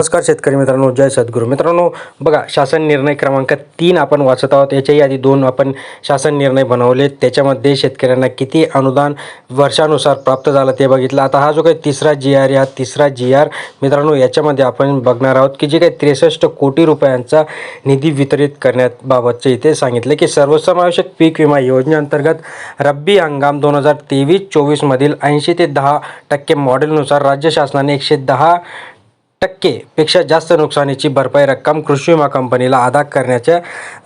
नमस्कार शेतकरी मित्रांनो जय सद्गुरू. मित्रांनो बघा शासन निर्णय क्रमांक तीन आपण वाचत आहोत. याच्याही आधी दोन आपण शासन निर्णय बनवले. त्याच्यामध्ये शेतकऱ्यांना किती अनुदान वर्षानुसार प्राप्त झालं ते बघितलं. आता हा जो काही तिसरा जी आर या हा तिसरा जी आर मित्रांनो याच्यामध्ये आपण बघणार आहोत की जे काही त्रेसष्ट कोटी रुपयांचा निधी वितरित करण्याबाबतचे इथे सांगितले की सर्वसमावेशक पीक विमा योजनेअंतर्गत रब्बी हंगाम दोन हजार तेवीस चोवीसमधील ऐंशी ते दहा टक्के मॉडेलनुसार राज्य शासनाने एकशे दहा टक्केपेक्षा जास्त नुकसानीची भरपाई रक्कम कृषी विमा कंपनीला अदा करण्याच्या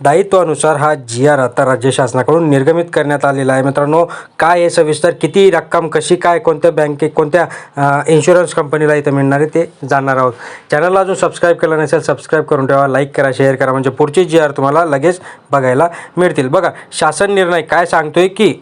दायित्वानुसार हा जी आर आता राज्य शासनाकडून निर्गमित करण्यात आलेला आहे. मित्रांनो काय आहे सविस्तर किती रक्कम कशी काय कोणत्या बँके कोणत्या इन्शुरन्स कंपनीला इथं मिळणार आहे ते जाणणार आहोत. चॅनलला अजून सबस्क्राईब केलं नसेल सबस्क्राईब करून ठेवा लाईक करा शेअर करा म्हणजे पुढची जी आर तुम्हाला लगेच बघायला मिळतील. बघा शासन निर्णय काय सांगतोय की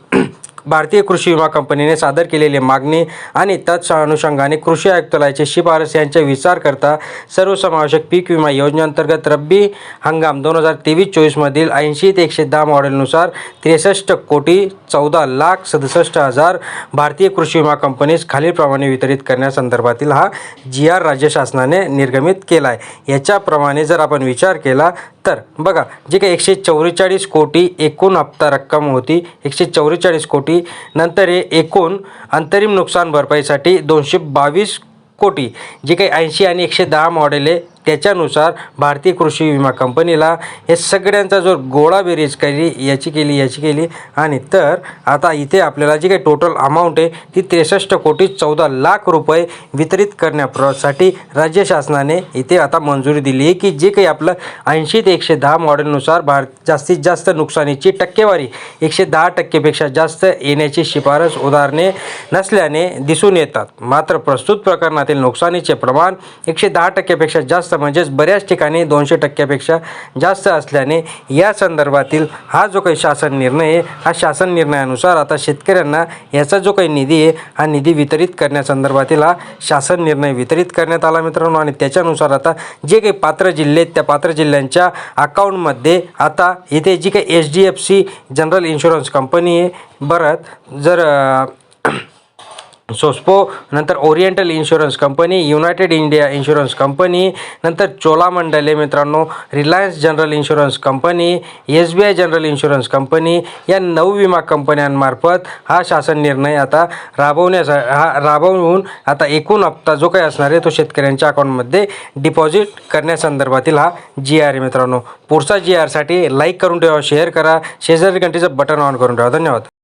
भारतीय कृषी विमा कंपनीने सादर केलेली मागणी आणि तत्स अनुषंगाने कृषी आयुक्तालयाचे शिफारस यांचा विचार करता सर्वसमावेशक पीक विमा योजनेअंतर्गत रब्बी हंगाम दोन हजार तेवीस चोवीसमधील ऐंशी ते एकशे दहा मॉडेलनुसार त्रेसष्ट कोटी चौदा लाख सदुसष्ट हजार भारतीय कृषी विमा कंपनीस खालीलप्रमाणे वितरित करण्यासंदर्भातील हा जी आर राज्य शासनाने निर्गमित केला आहे याच्याप्रमाणे जर आपण विचार केला तर बघा जे काही एकशे चौवेचाळीस कोटी एकूण हप्ता रक्कम होती एकशे चौवेचाळीस कोटी नंतर हे एकूण अंतरिम नुकसान भरपाईसाठी दोनशे बावीस कोटी जे काही ऐंशी आणि एकशे दहा मॉडेल आहे त्याच्यानुसार भारतीय कृषी विमा कंपनीला हे सगळ्यांचा जो गोळा बेरीज केली याची केली याची केली. आणि तर आता इथे आपल्याला जी काही टोटल अमाऊंट आहे ती त्रेसष्ट कोटी चौदा लाख रुपये वितरित करण्यासाठी राज्य शासनाने इथे आता मंजुरी दिली आहे की जे काही आपलं ऐंशी ते एकशे दहा मॉडेलनुसार भारत जास्तीत जास्त नुकसानीची टक्केवारी एकशे दहा टक्केपेक्षा जास्त येण्याची शिफारस उदाहरणे नसल्याने दिसून येतात. मात्र प्रस्तुत प्रकरणातील नुकसानीचे प्रमाण एकशे दहा टक्क्यापेक्षा जास्त म्हणजेच बऱ्याच ठिकाणी दोनशे टक्क्यापेक्षा जास्त असल्याने या संदर्भातील हा जो काही शासन निर्णय आहे हा शासन निर्णयानुसार आता शेतकऱ्यांना याचा जो काही निधी आहे हा निधी वितरित करण्यासंदर्भातील हा शासन निर्णय वितरित करण्यात आला मित्रांनो. आणि त्याच्यानुसार आता जे काही पात्र जिल्हे आहेत त्या पात्र जिल्ह्यांच्या अकाउंटमध्ये आता इथे जी काही H D F C general insurance company आहे बरं जर सोस्पो नंतर oriental insurance company United India insurance company नंतर चोलामंडले मित्रांनो Reliance general insurance company S B I general insurance company या नऊ विमा कंपन्यांमार्फत हा शासन निर्णय आता राबवण्याचा हा राबवून आता एकूण हप्ता जो काही असणार आहे तो शेतकऱ्यांच्या अकाउंटमध्ये डिपॉझिट करण्यासंदर्भातील हा जी आर आहे मित्रांनो. पुढचा जी आरसाठी लाईक करून ठेवा शेअर करा शेजारी घंटीचं बटन ऑन करून ठेवा. धन्यवाद.